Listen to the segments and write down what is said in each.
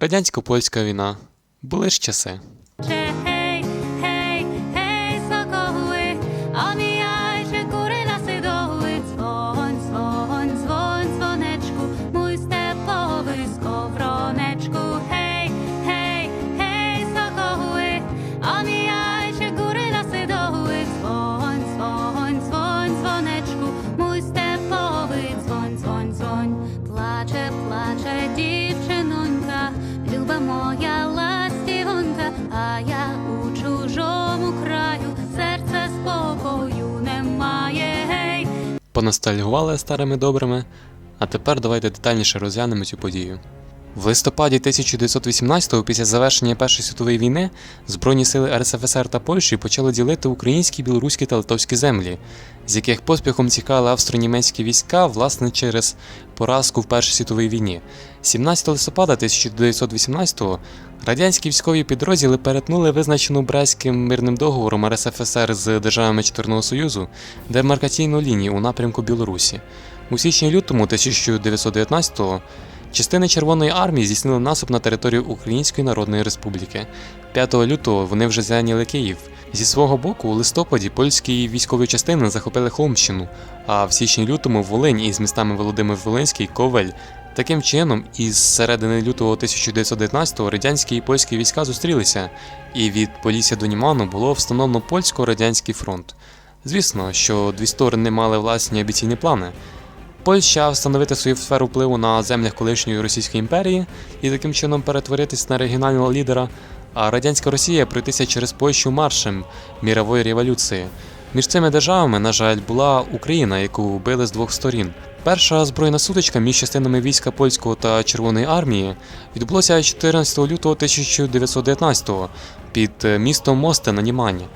Радянсько-польська війна. Були ж часи. Поностальгували старими добрими, а тепер давайте детальніше розглянемо цю подію. В листопаді 1918-го, після завершення Першої світової війни, Збройні сили РСФСР та Польщі почали ділити українські, білоруські та литовські землі, з яких поспіхом тікали австро-німецькі війська, власне, через поразку в Першій світовій війні. 17 листопада 1918-го радянські військові підрозділи перетнули визначену Брестським мирним договором РСФСР з державами Чотирного Союзу демаркаційну лінію у напрямку Білорусі. У січні-лютому 1919-го частини Червоної армії здійснили наступ на територію Української Народної Республіки. 5 лютого вони вже зайняли Київ. Зі свого боку, у листопаді польські військові частини захопили Холмщину, а в січні-лютому Волинь із містами Володимир Волинський Ковель. Таким чином, із середини лютого 1919-го радянські і польські війська зустрілися, і від Полісся до Німану було встановлено польсько-радянський фронт. Звісно, що дві сторони мали власні амбіційні плани. Польща встановити свою сферу впливу на землях колишньої Російської імперії і таким чином перетворитись на регіонального лідера, а радянська Росія пройтися через Польщу маршем мірової революції. Між цими державами, на жаль, була Україна, яку вбили з двох сторін. Перша збройна сутичка між частинами війська польського та Червоної армії відбулася 14 лютого 1919-го під е, містом Мосте на Німані.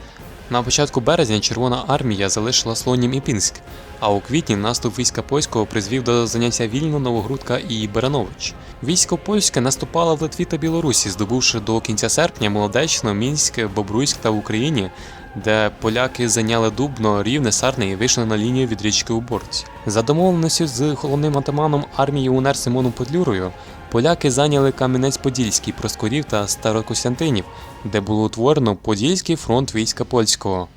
На початку березня Червона армія залишила Слонім і Пінськ, а у квітні наступ війська польського призвів до заняття вільно Новогрудка і Баранович. Військо польське наступало в Литві та Білорусі, здобувши до кінця серпня Молодечно, Мінськ, Бобруйськ та Україні, де поляки зайняли Дубно, Рівне, Сарне і вийшли на лінію від річки Уборць. За домовленістю з головним атаманом армії УНР Симоном Подлюрою, поляки зайняли Кам'янець-Подільський, Проскурів та Старокостянтинів, де було утворено Подільський фронт війська польського.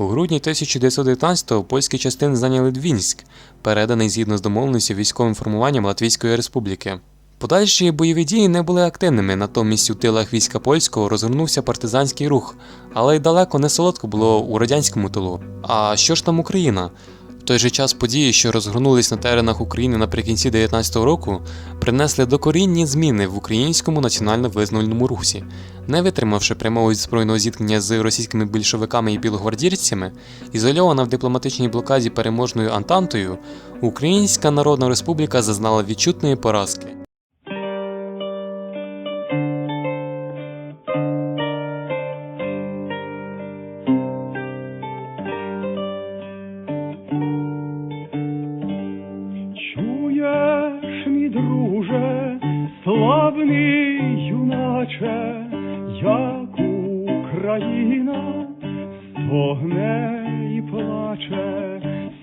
У грудні 1919-го польські частини зайняли Двінськ, переданий згідно з домовленістю військовим формуванням Латвійської Республіки. Подальші бойові дії не були активними, натомість у тилах війська польського розгорнувся партизанський рух, але й далеко не солодко було у радянському тилу. А що ж там Україна? В той же час події, що розгорнулись на теренах України наприкінці 19-го року, принесли докорінні зміни в українському національно-визвольному русі. Не витримавши прямого збройного зіткнення з російськими більшовиками і білогвардійцями, ізольована в дипломатичній блокаді переможною Антантою, Українська Народна Республіка зазнала відчутної поразки. Славний юначе, як Україна стогне і плаче,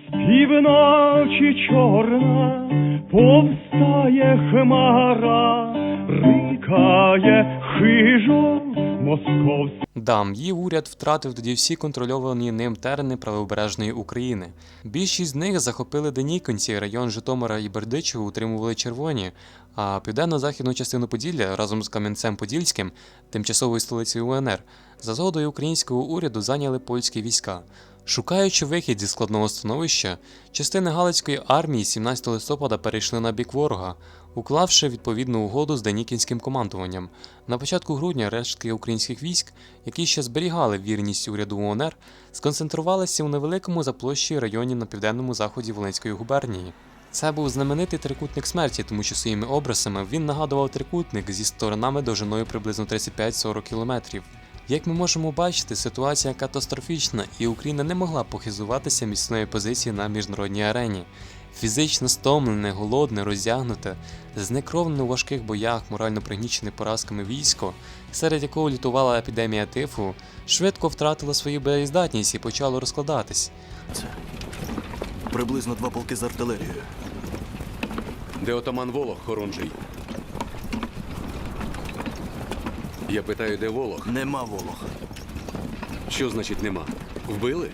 співна чи чорна повстає хмара, рикає хижо московська. Да, її уряд втратив тоді всі контрольовані ним терени правобережної України. Більшість з них захопили деніконці, район Житомира і Бердичево утримували червоні, а південно-західну частину Поділля разом з Кам'янцем-Подільським, тимчасовою столицею УНР, за згодою українського уряду зайняли польські війська. Шукаючи вихід зі складного становища, частини Галицької армії 17 листопада перейшли на бік ворога, уклавши відповідну угоду з Денікінським командуванням. На початку грудня рештки українських військ, які ще зберігали вірність уряду УНР, сконцентрувалися у невеликому за площею районі на південному заході Волинської губернії. Це був знаменитий трикутник смерті, тому що своїми образами він нагадував трикутник зі сторонами довжиною приблизно 35-40 кілометрів. Як ми можемо бачити, ситуація катастрофічна, і Україна не могла похизуватися міцною позицією на міжнародній арені. Фізично стомлене, голодне, розтягнуте, знекровлене у важких боях, морально пригнічене поразками військо, серед якого лютувала епідемія тифу, швидко втратило свою боєздатність і почало розкладатись. Приблизно два полки з артилерією. Де отаман Волох, Хорунжий? Я питаю, де Волох? Нема волога. Що значить нема? Вбили?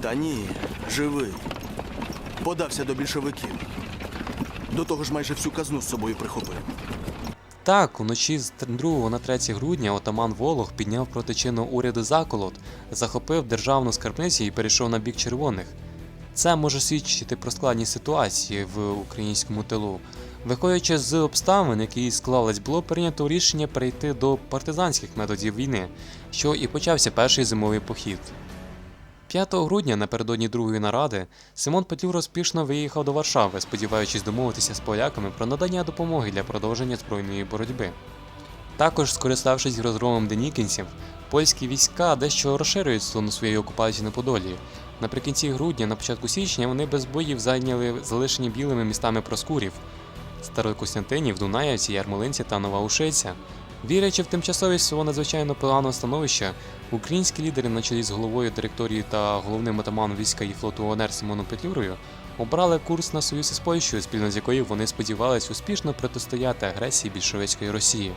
Та ні, живий. Подався до більшовиків. До того ж майже всю казну з собою прихопив. Так, уночі з 2 на 3 грудня отаман Волох підняв проти чинного уряду заколот, захопив державну скарбницю і перейшов на бік червоних. Це може свідчити про складність ситуації в українському тилу. Виходячи з обставин, які склались, було прийнято рішення перейти до партизанських методів війни, що і почався перший зимовий похід. 5 грудня напередодні другої наради Симон Петлюр розпішно виїхав до Варшави, сподіваючись домовитися з поляками про надання допомоги для продовження збройної боротьби. Також, скориставшись розгромом денікінців, польські війська дещо розширюють зону своєї окупації на Подолі. Наприкінці грудня, на початку січня, вони без боїв зайняли залишені білими містами Проскурів, Старокостянтинів, Дунаєвці, Ярмолинці та Нова Ушиця. Вірячи в тимчасовість свого надзвичайно поганого становища, українські лідери на чолі з головою директорії та головним атаманом війська і флоту ОНР Симоном Петлюрою обрали курс на союз із Польщею, спільно з якою вони сподівались успішно протистояти агресії більшовицької Росії.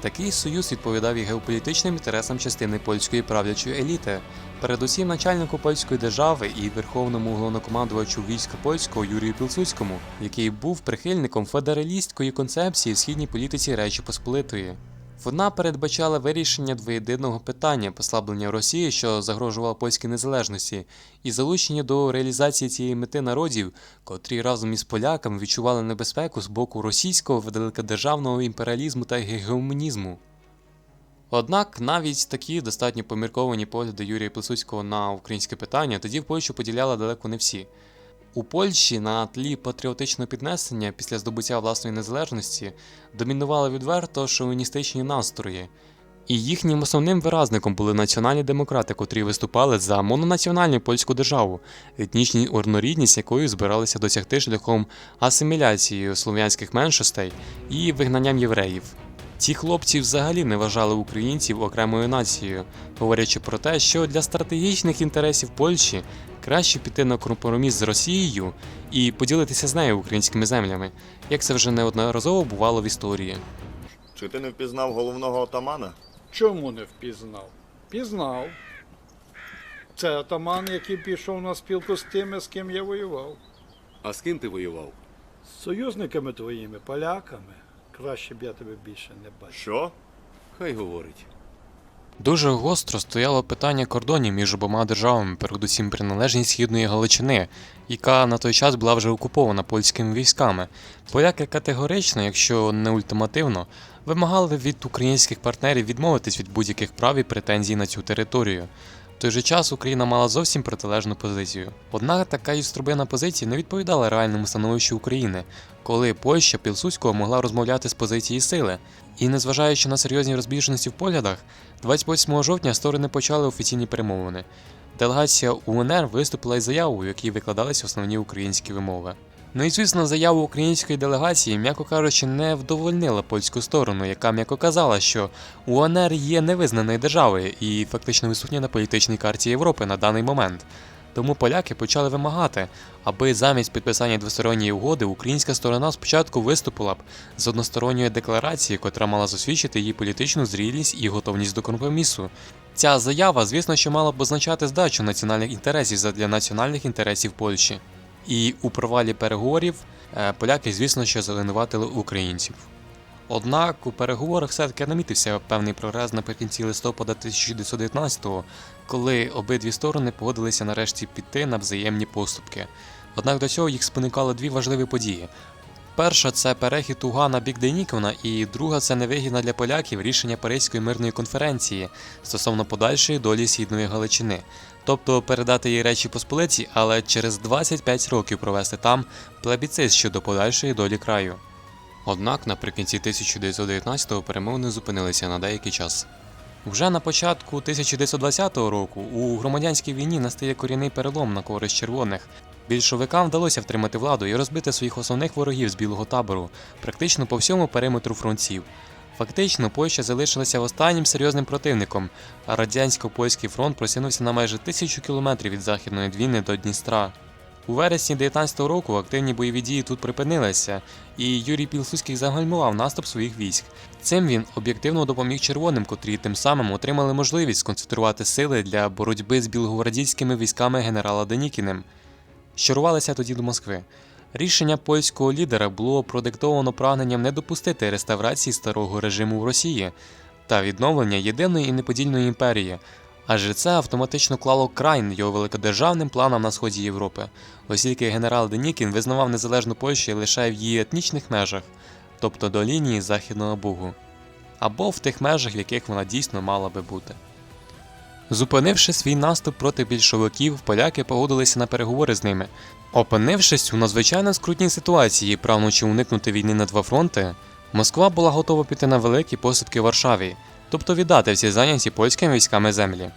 Такий союз відповідав і геополітичним інтересам частини польської правлячої еліти, передусім начальнику польської держави і верховному головнокомандувачу війська польського Юрію Пілсудському, який був прихильником федералістської концепції в східній політиці Речі Посполитої. Вона передбачала вирішення двоєдиного питання послаблення Росії, що загрожувало польській незалежності, і залучення до реалізації цієї мети народів, котрі разом із поляками відчували небезпеку з боку російського великодержавного імперіалізму та гегемонізму. Однак навіть такі достатньо помірковані погляди Юрія Пилсудського на українське питання тоді в Польщу поділяли далеко не всі. У Польщі на тлі патріотичного піднесення після здобуття власної незалежності домінували відверто шовіністичні настрої, і їхнім основним виразником були національні демократи, котрі виступали за мононаціональну польську державу, етнічні однорідність якої збиралися досягти шляхом асиміляції слов'янських меншостей і вигнанням євреїв. Ці хлопці взагалі не вважали українців окремою нацією, говорячи про те, що для стратегічних інтересів Польщі краще піти на компроміс з Росією і поділитися з нею українськими землями, як це вже неодноразово бувало в історії. Чи ти не впізнав головного отамана? Чому не впізнав? Пізнав. Це атаман, який пішов на спілку з тими, з ким я воював. А з ким ти воював? З союзниками твоїми, поляками. Краще б я тебе більше не бачив. Що? Хай говорить. Дуже гостро стояло питання кордонів між обома державами, передусім приналежність східної Галичини, яка на той час була вже окупована польськими військами. Поляки категорично, якщо не ультимативно, вимагали від українських партнерів відмовитись від будь-яких прав і претензій на цю територію. Той же час Україна мала зовсім протилежну позицію. Однак така юстробина позиція не відповідала реальному становищу України, коли Польща Пілсудського могла розмовляти з позиції сили. І незважаючи на серйозні розбіжності в поглядах, 28 жовтня сторони почали офіційні перемовини. Делегація УНР виступила із заявою, в якій викладалися основні українські вимови. Ну і звісно, заяву української делегації, м'яко кажучи, не вдовольнила польську сторону, яка м'яко казала, що УНР є невизнаною державою і фактично відсутня на політичній карті Європи на даний момент. Тому поляки почали вимагати, аби замість підписання двосторонньої угоди українська сторона спочатку виступила б з односторонньої декларації, котра мала засвідчити її політичну зрілість і готовність до компромісу. Ця заява, звісно, що мала б означати здачу національних інтересів задля національних інтересів Польщі. І у провалі переговорів е, поляки, звісно, що звинуватили українців. Однак у переговорах все-таки намітився певний прогрес наприкінці листопада 1919-го, коли обидві сторони погодилися нарешті піти на взаємні поступки. Однак до цього їх спонукали дві важливі події. Перша це перехід Уга на бік Денікона, і друга це невигідне для поляків рішення Паризької мирної конференції стосовно подальшої долі Східної Галичини, тобто передати їй речі Посполиці, але через 25 років провести там плебіцит щодо подальшої долі краю. Однак наприкінці 1919-го перемовини зупинилися на деякий час. Вже на початку 1920 року у громадянській війні настає корінний перелом на користь червоних. Більшовикам вдалося втримати владу і розбити своїх основних ворогів з білого табору, практично по всьому периметру фронтів. Фактично, Польща залишилася останнім серйозним противником, а радянсько-польський фронт просунувся на майже тисячу кілометрів від Західної Двіни до Дністра. У вересні 19-го року активні бойові дії тут припинилися, і Юрій Пілсудський загальмував наступ своїх військ. Цим він об'єктивно допоміг червоним, котрі тим самим отримали можливість сконцентрувати сили для боротьби з білогвардійськими військами генерала Денікіним, що рвалися тоді до Москви. Рішення польського лідера було продиктовано прагненням не допустити реставрації старого режиму в Росії та відновлення єдиної і неподільної імперії, адже це автоматично клало край його великодержавним планам на сході Європи, оскільки генерал Денікін визнавав незалежну Польщу лише в її етнічних межах, тобто до лінії Західного Бугу, або в тих межах, в яких вона дійсно мала би бути. Зупинивши свій наступ проти більшовиків, поляки погодилися на переговори з ними. Опинившись у надзвичайно скрутній ситуації, прагнучи уникнути війни на два фронти, Москва була готова піти на великі поступки Варшаві, тобто віддати всі зайняті польськими військами землі.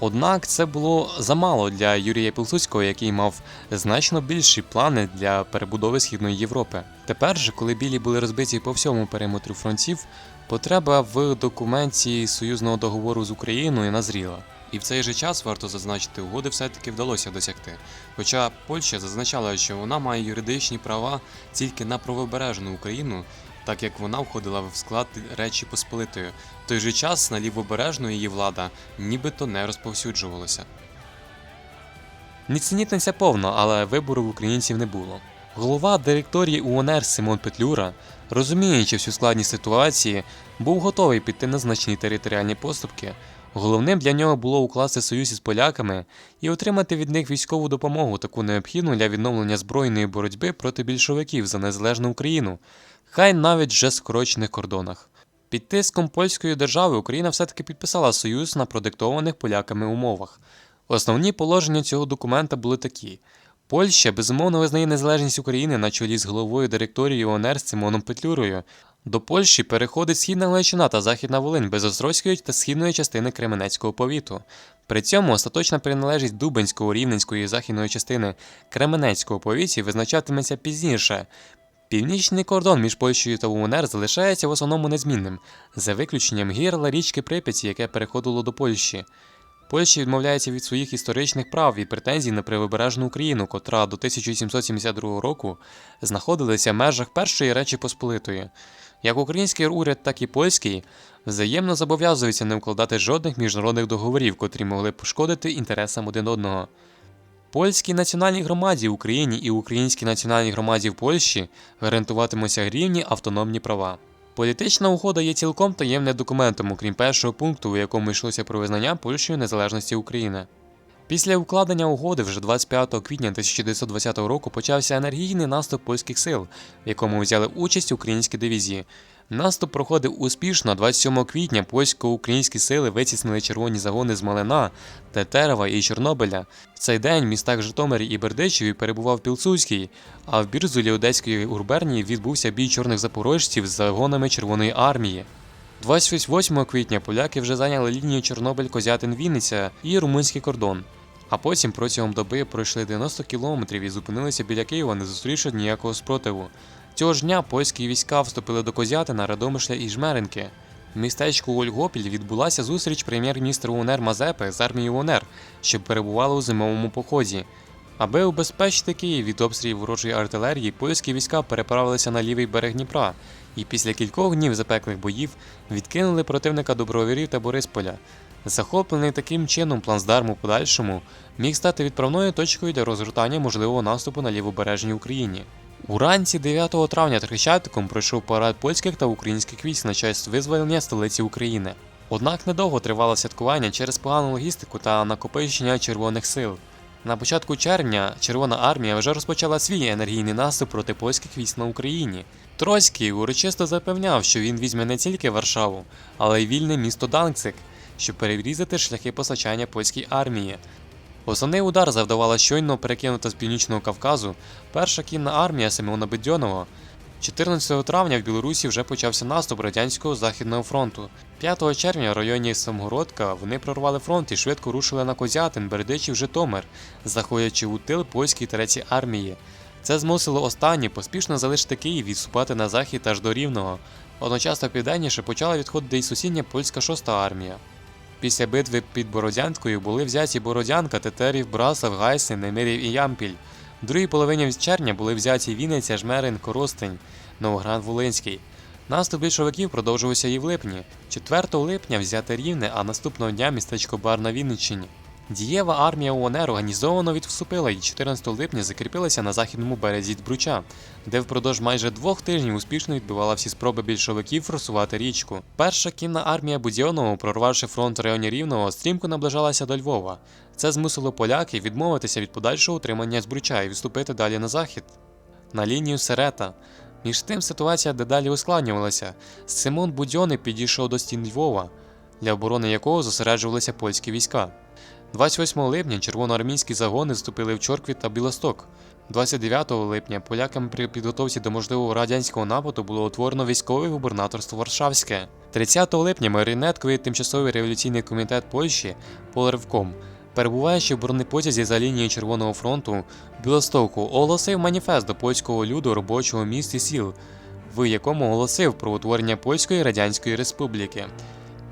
Однак це було замало для Юрія Пілсудського, який мав значно більші плани для перебудови Східної Європи. Тепер же, коли білі були розбиті по всьому периметру фронтів, потреба в документі союзного договору з Україною назріла. І в цей же час варто зазначити, угоди все-таки вдалося досягти. Хоча Польща зазначала, що вона має юридичні права тільки на правобережну Україну, так як вона входила в склад Речі Посполитої. В той же час на лівобережну її влада нібито не розповсюджувалася. Ніценітниця повна, але вибору в українців не було. Голова директорії УНР Симон Петлюра, розуміючи всю складність ситуації, був готовий піти на значні територіальні поступки. Головним для нього було укласти союз із поляками і отримати від них військову допомогу, таку необхідну для відновлення збройної боротьби проти більшовиків за незалежну Україну, хай навіть вже скорочених кордонах. Під тиском польської держави Україна все-таки підписала союз на продиктованих поляками умовах. Основні положення цього документа були такі: Польща безумовно визнає незалежність України на чолі з головою директорії ОНР Симоном Петлюрою. До Польщі переходить східна Галичина та Західна Волинь без Острозької та східної частини Кременецького повіту. При цьому остаточна приналежність Дубенського, Рівненської і західної частини Кременецького повіті визначатиметься пізніше. Північний кордон між Польщею та УНР залишається в основному незмінним, за виключенням гірла річки Прип'яті, яке переходило до Польщі. Польща відмовляється від своїх історичних прав і претензій на правобережну Україну, котра до 1772 року знаходилася в межах Першої Речі Посполитої. Як український уряд, так і польський взаємно зобов'язуються не укладати жодних міжнародних договорів, котрі могли пошкодити інтересам один одного. Польській національній громаді в Україні і українській національній громаді в Польщі гарантуватимуться рівні автономні права. Політична угода є цілком таємним документом, окрім першого пункту, у якому йшлося про визнання Польщею незалежності України. Після укладення угоди вже 25 квітня 1920 року почався енергійний наступ польських сил, в якому взяли участь українські дивізії. Наступ проходив успішно. 27 квітня польсько-українські сили витіснили червоні загони з Малина, Тетерева і Чорнобиля. В цей день в містах Житомирі і Бердичеві перебував Пілсудський, а в Бірзулі Одеської губернії відбувся бій чорних запорожців з загонами Червоної армії. 28 квітня поляки вже зайняли лінію Чорнобиль-Козятин-Вінниця і румунський кордон. А потім протягом доби пройшли 90 кілометрів і зупинилися біля Києва, не зустрівши ніякого спротиву. Цього ж дня польські війська вступили до Козятина, Радомишля і Жмеринки. В містечку Ольгопіль відбулася зустріч прем'єр-міністра УНР Мазепи з армією УНР, що перебували у зимовому поході. Аби убезпечити Київ від обстрілів ворожої артилерії, польські війська переправилися на лівий берег Дніпра і після кількох днів запеклих боїв відкинули противника до Броварів та Борисполя. Захоплений таким чином плацдарм у подальшому міг стати відправною точкою для розгортання можливого наступу на лівобережній Україні. Уранці 9 травня Хрещатиком пройшов парад польських та українських військ на честь визволення столиці України. Однак недовго тривало святкування через погану логістику та накопичення червоних сил. На початку червня Червона армія вже розпочала свій енергійний наступ проти польських військ на Україні. Троцький урочисто запевняв, що він візьме не тільки Варшаву, але й вільне місто Данцик, щоб перерізати шляхи постачання польській армії. Основний удар завдавала щойно перекинута з північного Кавказу перша кінна армія Семена Бедьонова. 14 травня в Білорусі вже почався наступ радянського західного фронту. 5 червня в районі Самгородка вони прорвали фронт і швидко рушили на Козятин, Бердичів, Житомир, заходячи у тил польській третій армії. Це змусило останні поспішно залишити Київ і відступати на захід аж до Рівного. Одночасно південніше почала відходити й сусідня польська шоста армія. Після битви під Бородянкою були взяті Бородянка, Тетерів, Брасов, Гайсин, Немирів і Ямпіль. В другій половині червня були взяті Вінниця, Жмерин, Коростень, Новоград Волинський. Наступ більшовиків продовжувався і в липні. 4 липня взяте рівне, а наступного дня містечко Бар на Вінниччині. Дієва армія УНР організовано відступила і 14 липня закріпилася на західному березі Дбруча, де впродовж майже двох тижнів успішно відбивала всі спроби більшовиків форсувати річку. Перша кінна армія Будьонного, прорвавши фронт в районі Рівного, стрімко наближалася до Львова. Це змусило поляків відмовитися від подальшого утримання Збруча і відступити далі на захід. На лінію Серета. Між тим ситуація дедалі ускладнювалася. Симон Будьоний підійшов до стін Львова, для оборони якого зосереджувалися польські війська. 28 липня червоноармійські загони вступили в Чоркві та Білосток. 29 липня полякам при підготовці до можливого радянського нападу було утворено військове губернаторство Варшавське. 30 липня маріонетковий тимчасовий революційний комітет Польщі Полервком, перебуваючи в бронепотязі за лінією Червоного фронту Білостоку, оголосив маніфест до польського люду робочого міст і сіл, в якому оголосив про утворення Польської Радянської Республіки.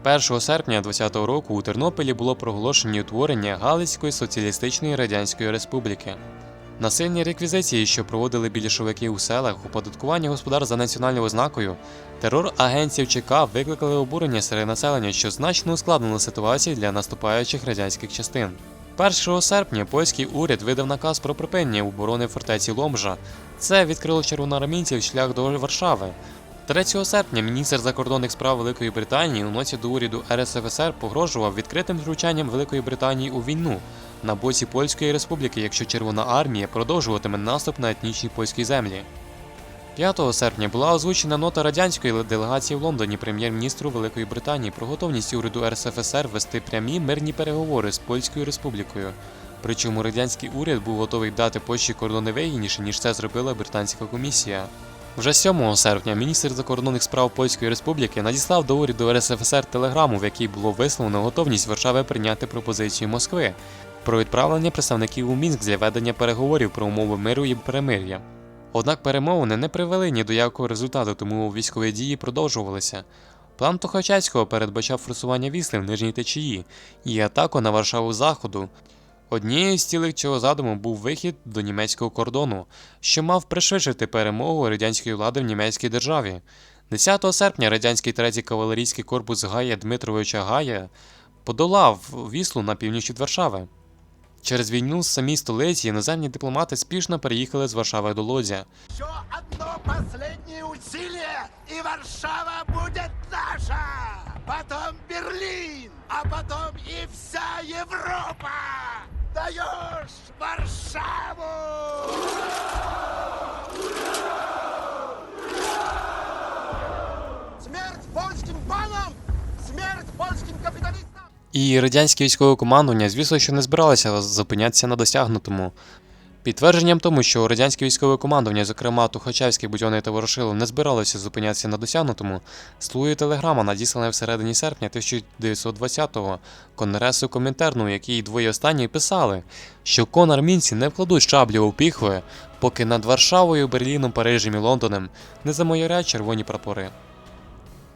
1 серпня 2020 року у Тернополі було проголошені утворення Галицької соціалістичної радянської республіки. Насильні реквізиції, що проводили більшовики у селах, оподаткування господар за національною ознакою, терор агентів ЧК викликали обурення серед населення, що значно ускладнило ситуацію для наступаючих радянських частин. 1 серпня польський уряд видав наказ про припинення оборони фортеці Ломжа. Це відкрило червоноармійців шлях до Варшави. 3 серпня міністр закордонних справ Великої Британії у ноті до уряду РСФСР погрожував відкритим втручанням Великої Британії у війну на боці Польської Республіки, якщо Червона армія продовжуватиме наступ на етнічні польські землі. 5 серпня була озвучена нота радянської делегації в Лондоні прем'єр-міністру Великої Британії про готовність уряду РСФСР вести прямі мирні переговори з Польською Республікою. Причому радянський уряд був готовий дати Польщі кордони вигідніше, ніж це зробила британська комісія. Вже 7 серпня міністр закордонних справ Польської Республіки надіслав до уряду РСФСР телеграму, в якій було висловлено готовність Варшави прийняти пропозицію Москви про відправлення представників у Мінськ для ведення переговорів про умови миру і перемир'я. Однак перемовини не привели ні до якого результату, тому військові дії продовжувалися. План Тухачевського передбачав форсування вісли в нижній течії і атаку на Варшаву заходу. Однією з цілей цього задуму був вихід до німецького кордону, що мав пришвидшити перемогу радянської влади в німецькій державі. 10 серпня радянський третій кавалерійський корпус Гая Дмитровича Гая подолав віслу на північ від Варшави. Через війну з самій столиці іноземні дипломати спішно переїхали з Варшави до Лодзя. Еще одно последнее усилие, и Варшава будет наша! Потом Берлин, а потом и вся Европа! Даешь Варшаву! Смерть польским панам! Смерть польским капиталистам! І радянське військове командування, звісно, що не збиралося зупинятися на досягнутому. Підтвердженням тому, що радянське військове командування, зокрема Тухачевський, Будьоний та Ворошилов, не збиралося зупинятися на досягнутому, слує телеграма, надіслана всередині серпня 1920-го Конгресу Комінтерну, у якій двоє останні писали, що конармінці не вкладуть шаблі у піхви, поки над Варшавою, Берліном, Парижем і Лондоном не замайорять червоні прапори.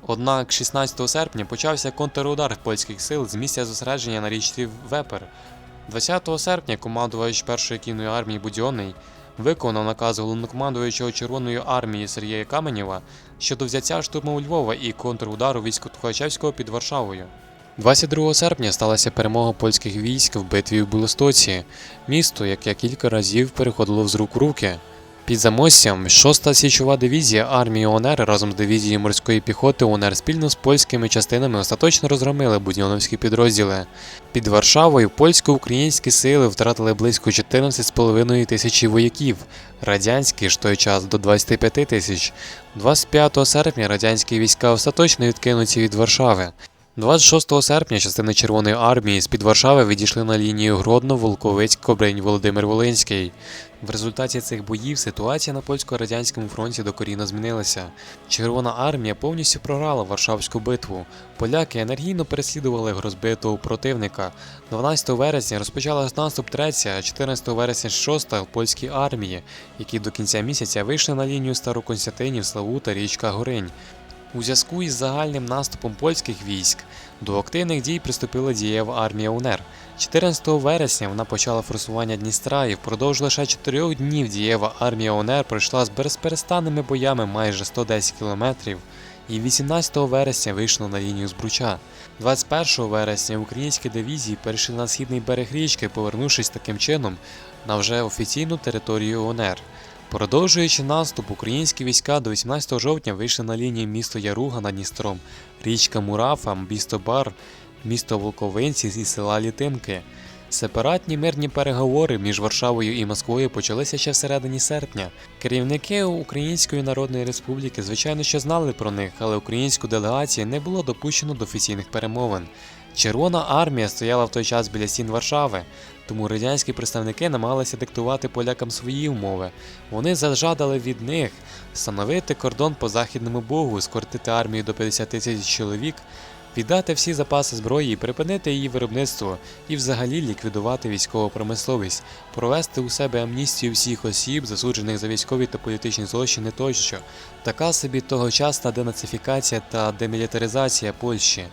Однак 16 серпня почався контрудар польських сил з місця зосередження на річці Вепер. 20 серпня командувач першої кінної армії Будьонний виконав наказ головнокомандуючого Червоної армії Сергія Каменєва щодо взяття штурму Львова і контрудару військ Тухачевського під Варшавою. 22 серпня сталася перемога польських військ в битві в Білостоці, місто, яке кілька разів переходило з рук у руки. Під Замоссям 6-та січова дивізія армії ОНР разом з дивізією морської піхоти ОНР спільно з польськими частинами остаточно розгромили будьоновські підрозділи. Під Варшавою польсько-українські сили втратили близько 14,5 тисячі вояків, радянські ж той час до 25 тисяч. 25 серпня радянські війська остаточно відкинуті від Варшави. 26 серпня частини Червоної армії з-під Варшави відійшли на лінію Гродно, Волковець, Кобрень, Володимир Волинський. В результаті цих боїв ситуація на польсько-радянському фронті докорінно змінилася. Червона армія повністю програла Варшавську битву. Поляки енергійно переслідували розбитого противника. 12 вересня розпочалась наступ 3, а 14 вересня 6 польські армії, які до кінця місяця вийшли на лінію Староконстантинів, Славута, річка Горинь. У зв'язку із загальним наступом польських військ до активних дій приступила дієва армія УНР. 14 вересня вона почала форсування Дністра і впродовж лише 4 днів дієва армія УНР пройшла з безперестанними боями майже 110 кілометрів і 18 вересня вийшла на лінію Збруча. 21 вересня українські дивізії перейшли на східний берег річки, повернувшись таким чином на вже офіційну територію УНР. Продовжуючи наступ, українські війська до 18 жовтня вийшли на лінії місто Яруга над Дністром, річка Мурафа, місто Бар, місто Волковинці і села Літинки. Сепаратні мирні переговори між Варшавою і Москвою почалися ще всередині серпня. Керівники Української Народної Республіки, звичайно, що знали про них, але українську делегацію не було допущено до офіційних перемовин. Червона армія стояла в той час біля стін Варшави, тому радянські представники намагалися диктувати полякам свої умови. Вони зажадали від них встановити кордон по західному Богу, скоротити армію до 50 тисяч чоловік, віддати всі запаси зброї, припинити її виробництво і взагалі ліквідувати військову промисловість, провести у себе амністію всіх осіб, засуджених за військові та політичні злочини тощо. Така собі тогочасна денацифікація та демілітаризація Польщі.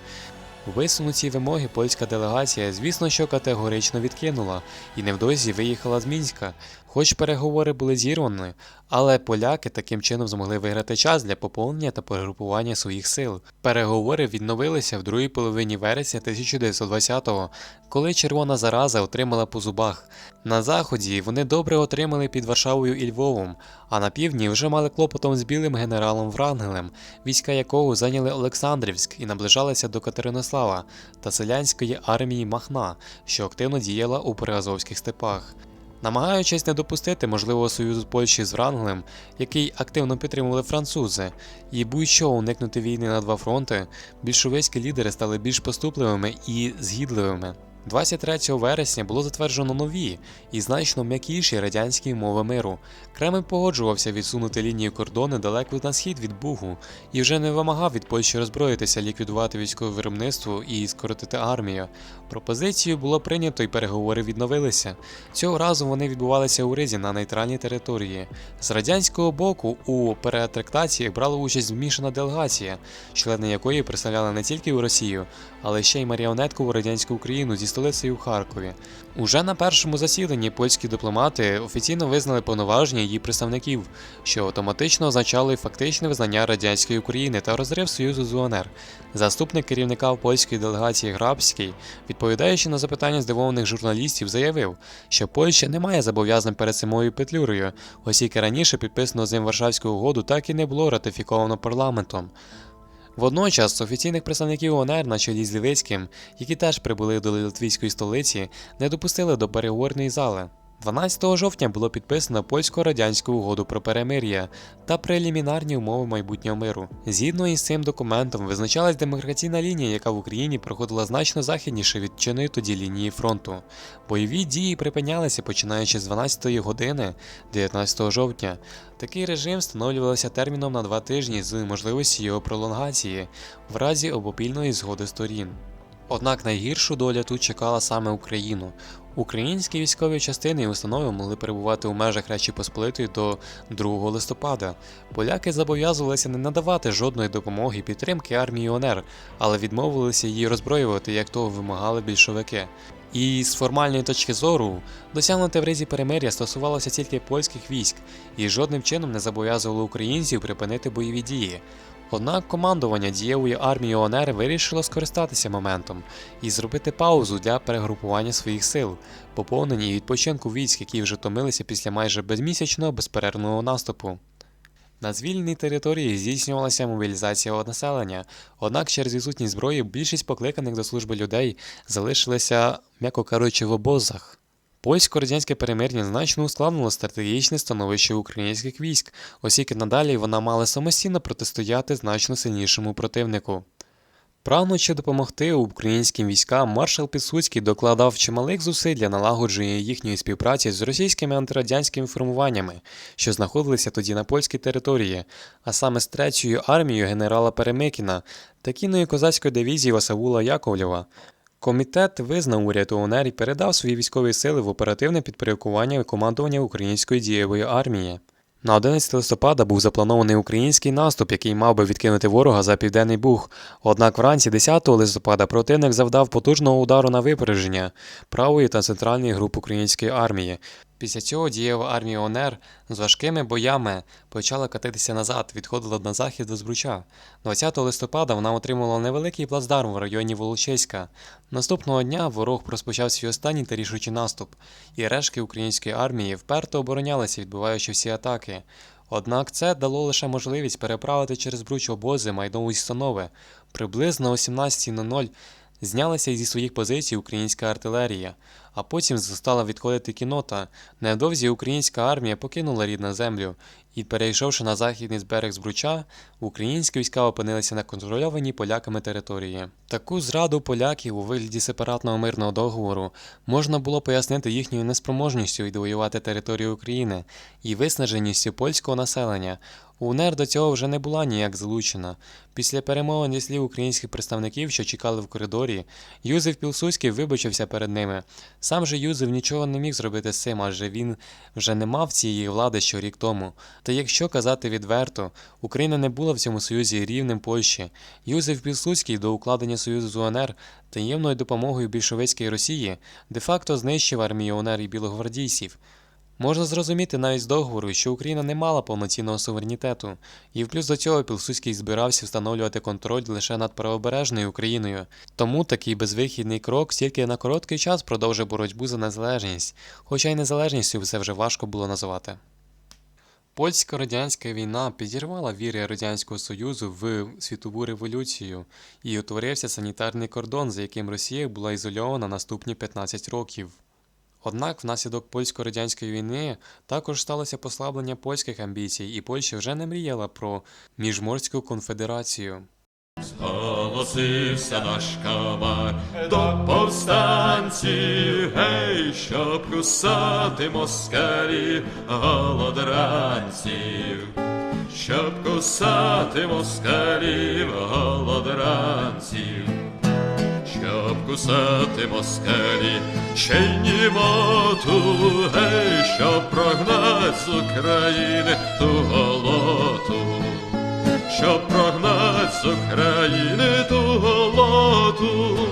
Висунуті вимоги польська делегація, звісно, що категорично відкинула і невдовзі виїхала з Мінська. Хоч переговори були зірвані, але поляки таким чином змогли виграти час для поповнення та перегрупування своїх сил. Переговори відновилися в другій половині вересня 1920-го, коли червона зараза отримала по зубах. На заході вони добре отримали під Варшавою і Львовом, а на півдні вже мали клопотом з білим генералом Врангелем, війська якого зайняли Олександрівськ і наближалися до Катеринослава та селянської армії Махна, що активно діяла у приазовських степах. Намагаючись не допустити можливого союзу Польщі з Вранглем, який активно підтримували французи, і будь-що уникнути війни на два фронти, більшовицькі лідери стали більш поступливими і згідливими. 23 вересня було затверджено нові і значно м'якіші радянські умови миру. Кремль погоджувався відсунути лінію кордони далеко на схід від Бугу і вже не вимагав від Польщі роззброїтися, ліквідувати військове виробництво і скоротити армію. Пропозицію було прийнято і переговори відновилися. Цього разу вони відбувалися у Ризі на нейтральній території. З радянського боку у переатрактації брала участь змішана делегація, члени якої представляли не тільки у Росію, але ще й маріонеткову радянську Україну зі столицею у Харкові. Уже на першому засіданні польські дипломати офіційно визнали повноваження її представників, що автоматично означало й фактичне визнання радянської України та розрив союзу з УНР. Заступник керівника польської делегації Грабський, відповідаючи на запитання здивованих журналістів, заявив, що Польща не має зобов'язань перед самою Петлюрою, оскільки раніше підписано з ним Варшавську угоду так і не було ратифіковано парламентом. Водночас офіційних представників ОНР на чолі з Лівецьким, які теж прибули до литвійської столиці, не допустили до переговорної зали. 12 жовтня було підписано польсько-радянську угоду про перемир'я та прелімінарні умови майбутнього миру. Згідно із цим документом визначалась демаркаційна лінія, яка в Україні проходила значно західніше від чинної тоді лінії фронту. Бойові дії припинялися починаючи з 12-ї години 19 жовтня. Такий режим встановлювався терміном на два тижні з можливістю його пролонгації в разі обопільної згоди сторін. Однак найгіршу доля тут чекала саме Україну. Українські військові частини і установи могли перебувати у межах Речі Посполитої до 2 листопада. Поляки зобов'язувалися не надавати жодної допомоги і підтримки армії ОНР, але відмовилися її роззброювати, як того вимагали більшовики. І з формальної точки зору, досягнуте в Ризі перемир'я стосувалося тільки польських військ і жодним чином не зобов'язувало українців припинити бойові дії. Однак командування дієвої армії ОНР вирішило скористатися моментом і зробити паузу для перегрупування своїх сил, поповнення і відпочинку військ, які вже томилися після майже безмісячного безперервного наступу. На звільненій території здійснювалася мобілізація населення, однак через відсутність зброї більшість покликаних до служби людей залишилися, м'яко кажучи, в обозах. Польсько-радянське перемир'я значно ускладнило стратегічне становище українських військ, оскільки надалі вона мала самостійно протистояти значно сильнішому противнику. Прагнучи допомогти українським військам, маршал Пісуцький докладав чималих зусиль для налагодження їхньої співпраці з російськими антирадянськими формуваннями, що знаходилися тоді на польській території, а саме з третьою армією генерала Перемикіна та кінною козацької дивізії Васавула Яковлєва. Комітет визнав уряд УНР і передав свої військові сили в оперативне підпорядкування командування української дієвої армії. На 11 листопада був запланований український наступ, який мав би відкинути ворога за південний Буг. Однак вранці 10 листопада противник завдав потужного удару на випередження правої та центральної груп української армії. Після цього дієва армія ОНР з важкими боями почала катитися назад, відходила на захід до Збруча. 20 листопада вона отримала невеликий плацдарм в районі Волочиська. Наступного дня ворог розпочав свій останній та рішучий наступ, і рештки української армії вперто оборонялися, відбиваючи всі атаки. Однак це дало лише можливість переправити через Бруч обози майнової установи. Приблизно о 17.00 знялася зі своїх позицій українська артилерія, а потім стала відходити кінота. Невдовзі українська армія покинула рідну землю і, перейшовши на західний берег Збруча, українські війська опинилися на контрольованій поляками території. Таку зраду поляків у вигляді сепаратного мирного договору можна було пояснити їхньою неспроможністю відвоювати територію України і виснаженістю польського населення. УНР до цього вже не була ніяк залучена. Після перемовин зі слів українських представників, що чекали в коридорі, Юзеф Пілсудський вибачився перед ними. Сам же Юзеф нічого не міг зробити з цим, адже він вже не мав цієї влади, що рік тому. Та якщо казати відверто, Україна не була в цьому союзі рівнем Польщі. Юзеф Пілсудський до укладення союзу з УНР таємною допомогою більшовицької Росії де-факто знищив армію УНР і білогвардійців. Можна зрозуміти навіть з договору, що Україна не мала повноцінного суверенітету, і в плюс до цього Пілсудський збирався встановлювати контроль лише над правобережною Україною. Тому такий безвихідний крок тільки на короткий час продовжив боротьбу за незалежність, хоча й незалежністю це вже важко було називати. Польсько-радянська війна підірвала віри Радянського Союзу в світову революцію і утворився санітарний кордон, за яким Росія була ізольована наступні 15 років. Однак внаслідок польсько-радянської війни також сталося послаблення польських амбіцій, і Польща вже не мріяла про міжморську конфедерацію. Зголосився наш кавар до повстанців, гей, щоб кусати москалів, голодранців, щоб кусати москалів, голодранців, кусати москалі, ще й німоту, гей, щоб прогнать з України ту голоту, щоб прогнать з України ту голоту.